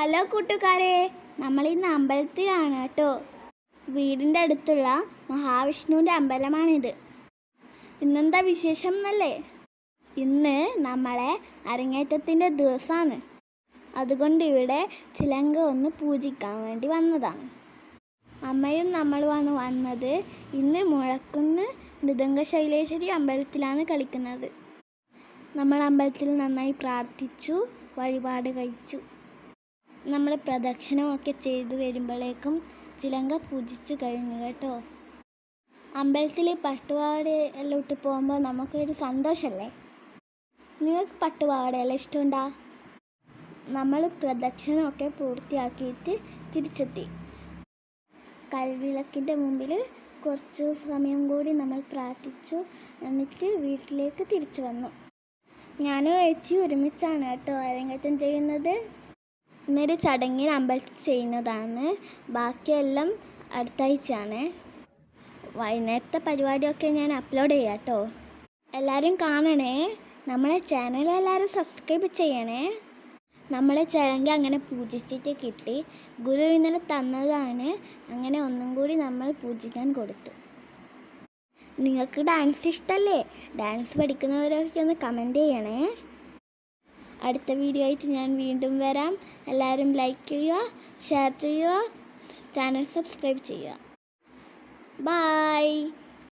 Hello കൂട്ടുകാരെ നമ്മൾ ഇന്ന് അമ്പലത്തിലാണ് കേട്ടോ. വീടിന്റെ അടുത്തുള്ള മഹാവിഷ്ണുവിന്റെ അമ്പലമാണിത്. ഇന്നെന്താ വിശേഷം എന്നല്ലേ? ഇന്ന് നമ്മളെ അരങ്ങേറ്റത്തിന്റെ ദിവസമാണ്. അതുകൊണ്ട് ഇവിടെ ചിലങ്ക ഒന്ന് പൂജിക്കാൻ വേണ്ടി വന്നതാണ്. അമ്മയും നമ്മളുമാണ് വന്നത് ഇന്ന് മുഴക്കുന്ന് മൃദംഗ ശൈലേശ്വരി അമ്പലത്തിലാണ് കളിക്കുന്നത്. നമ്മൾ അമ്പലത്തിൽ നന്നായി പ്രാർത്ഥിച്ചു വഴിപാട് കഴിച്ചു. നമ്മൾ പ്രദക്ഷിണമൊക്കെ ചെയ്തു വരുമ്പോഴേക്കും ചിലങ്ക പൂജിച്ചു കഴിഞ്ഞു കേട്ടോ. അമ്പലത്തിൽ പട്ടുപാവാട എല്ലാം ഇട്ട് പോകുമ്പോൾ നമുക്കൊരു സന്തോഷമല്ലേ നിങ്ങൾക്ക് പട്ടുപാവാടയെല്ലാം ഇഷ്ടമുണ്ടാ? നമ്മൾ പ്രദക്ഷിണമൊക്കെ പൂർത്തിയാക്കിയിട്ട് തിരിച്ചെത്തി. കൽവിളക്കിന്റെ മുമ്പിൽ കുറച്ച് സമയം കൂടി നമ്മൾ പ്രാർത്ഥിച്ചു എന്നിട്ട് വീട്ടിലേക്ക് തിരിച്ചു വന്നു. ഞാനും ഏച്ചി ഒരുമിച്ചാണ് കേട്ടോ അരങ്ങേറ്റം ചെയ്യുന്നത്. ഇന്നൊരു ചടങ്ങിൽ അമ്പലത്തിൽ ചെയ്യുന്നതാണ്. ബാക്കിയെല്ലാം അടുത്ത ആഴ്ചയാണ് വൈകുന്നേരത്തെ പരിപാടിയൊക്കെ ഞാൻ അപ്ലോഡ് ചെയ്യാം കേട്ടോ എല്ലാവരും കാണണേ. നമ്മളെ ചാനൽ എല്ലാവരും സബ്സ്ക്രൈബ് ചെയ്യണേ. നമ്മളെ ചടങ്ങ് അങ്ങനെ പൂജിച്ചിട്ട് കിട്ടി. ഗുരു ഇന്നലെ തന്നതാണ്. അങ്ങനെ ഒന്നും കൂടി നമ്മൾ പൂജിക്കാൻ കൊടുത്തു. നിങ്ങൾക്ക് ഡാൻസ് ഇഷ്ടമല്ലേ ഡാൻസ് പഠിക്കുന്നവരൊക്കെ ഒന്ന് കമന്റ് ചെയ്യണേ. അടുത്ത വീഡിയോ ആയിട്ട് ഞാൻ വീണ്ടും വരാം. എല്ലാവരും ലൈക്ക് ചെയ്യുക ഷെയർ ചെയ്യുക ചാനൽ സബ്സ്ക്രൈബ് ചെയ്യുക. ബായ്